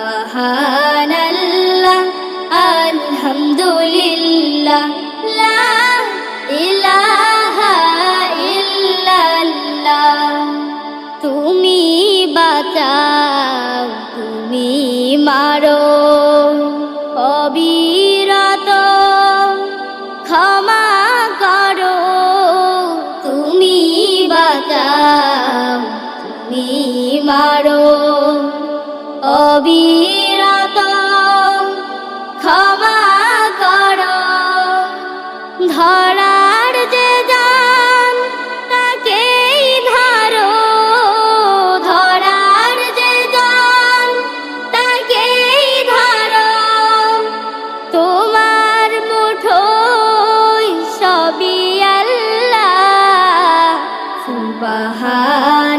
সুবহানাল্লাহ, আলহামদুলিল্লাহ, লা ইলাহা ইল্লাল্লাহ। তুমি বাঁচাও, তুমি মারো, অবিরত ক্ষমা করো। তুমি বাঁচাও, তুমি মারো। অবিরত ক্ষমা কর। ধরার যে যান তাকেই ধরো। ধরার যে যান তাকেই ধরো। তোমার মুঠো সবই আল্লাহ সুবাহা